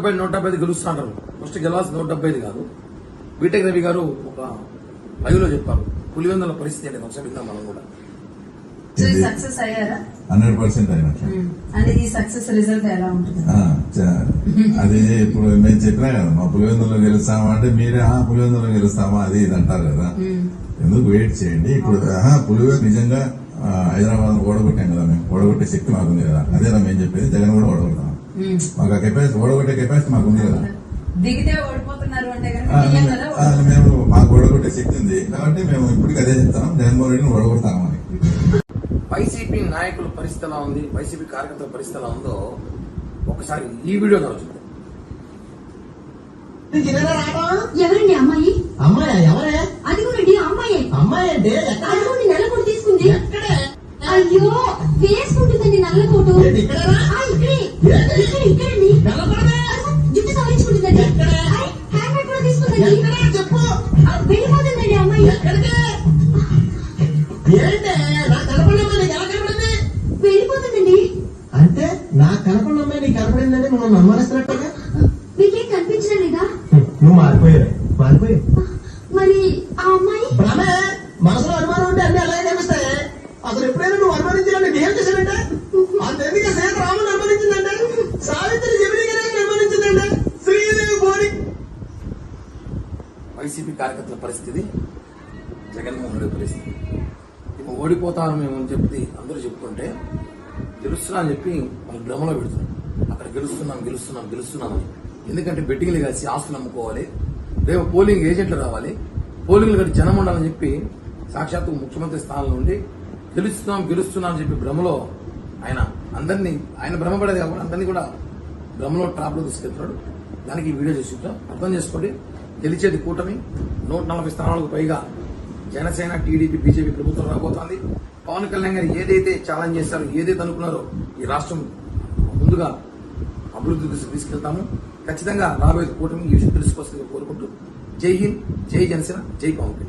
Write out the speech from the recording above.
డెబ్బై నూట డెబ్బై ఐదు గెలుస్తుంటారు ఫస్ట్ గెలవాల్సిన నూట డెబ్బై ఐదు కాదు. బీటెక్ రవి గారు ఒక లైవ్లో చెప్పారు. పులివెందుల పరిస్థితి ఏంటి? ఒకసారి విందాం మనం కూడా. సో ఇది సక్సెస్ అయ్యారా? హండ్రెడ్ పర్సెంట్ అయినట్లు అంటే ఈ సక్సెస్ రిజల్ట్ ఎలా ఉంటుంది? ఆ, చ- అది ఇప్పుడు మేము చెప్పినా కదా మా పులివెందులో గెలుస్తామా అంటే మీరే ఆ పులివెందులో గెలుస్తామా? అది ఇది అంటారు కదా. ఎందుకు వెయిట్ చేయండి? ఇప్పుడు పులివెందు నిజంగా హైదరాబాద్ ఓడగొట్టాం కదా మేము. ఓడగొట్టే శక్తి మాకుంది కదా. అదేనా మేము చెప్పేది. జగన్ కూడా ఓడగొడతాం. మాకు ఆ కెపాసిటీ ఓడగొట్టే కెపాసిటీ మాకు ఉంది కదా. దిగితే ఓడిపోతున్నారు అంటే మేము మాకు ఓడగొట్టే శక్తి ఉంది. కాబట్టి మేము ఇప్పటికీ అదే చెప్తాం జగన్మోహన్ రెడ్డిని ఓడగొడతామని వైసీపీ నాయకుల పరిస్థితి ఎలా ఉంది? వైసీపీ కార్యకర్తల పరిస్థితి ఎలా ఉందో ఒకసారి ఈ వీడియో ఎవరండి అమ్మాయి? అమ్మాయి? ఎవరే? అదిగోనండి అమ్మాయి. అమ్మాయి అంటే ఎక్కడ? అదిగోండి నల్ల కోటు తీసుకుంది. ఎక్కడే? అయ్యో వేసుకుంటుందండి నల్ల కోటు. ఇక్కడే చెప్పు ఆ, వెళ్ళిపోతుందండి అమ్మాయి ఏంటే నా నీకు ఎలా కనపడింది వెళ్ళిపోతుందండి అంటే నా కనపడిన అమ్మాయి నీకు కనపడిందని మనం నమ్మనిస్తున్నట్టుగా మీకేం కనిపించడం లేదా నువ్వు మారిపోయావు. మారిపోయావు మరి ఆ అమ్మాయి? భ్రమే. మనసులో అనుమానం ఉంటే అన్ని అలాగే కనిపిస్తాయి. అసలు ఎప్పుడైనా నువ్వు అనుమానించాలని బిహేవ్ చేశానంటే అంతెందుకే సీత రాముని వైసీపీ కార్యకర్తల పరిస్థితి జగన్మోహన్ రెడ్డి పరిస్థితి. ఇప్పుడు ఓడిపోతాము మేము అని చెప్పి అందరూ చెప్పుకుంటే గెలుస్తున్నా అని చెప్పి వాళ్ళు భ్రమలో పెడుతున్నాం అక్కడ గెలుస్తున్నాం గెలుస్తున్నాం గెలుస్తున్నాం అని. ఎందుకంటే బెట్టింగ్లు కలిసి ఆస్తులు అమ్ముకోవాలి. రేపు పోలింగ్ ఏజెంట్లు రావాలి. పోలింగ్లు కలిసి జనం ఉండాలని చెప్పి సాక్షాత్తు ముఖ్యమంత్రి స్థానంలో ఉండి గెలుస్తున్నాం గెలుస్తున్నాం అని చెప్పి భ్రమలో ఆయన అందరినీ ఆయన భ్రమపడేది కాకుండా అందరినీ కూడా భ్రమలో ట్రాప్లో తీసుకెళ్తున్నాడు. దానికి ఈ వీడియో చూసి అర్థం చేసుకోండి. గెలిచేది కూటమి. నూట నలభై స్థానాలకు పైగా జనసేన టీడీపీ బీజేపీ ప్రభుత్వం రాబోతోంది. పవన్ కళ్యాణ్ గారు ఏదైతే ఛాలెంజ్ చేశారో ఏదైతే అనుకున్నారో ఈ రాష్ట్రం ముందుగా అభివృద్ధి దిశ తీసుకెళ్తాము. ఖచ్చితంగా రాబోయే కూటమి ఈ విషయం తెలుసుకోవాల్సిందిగా కోరుకుంటూ జై హింద్ జై జనసేన జై పవన్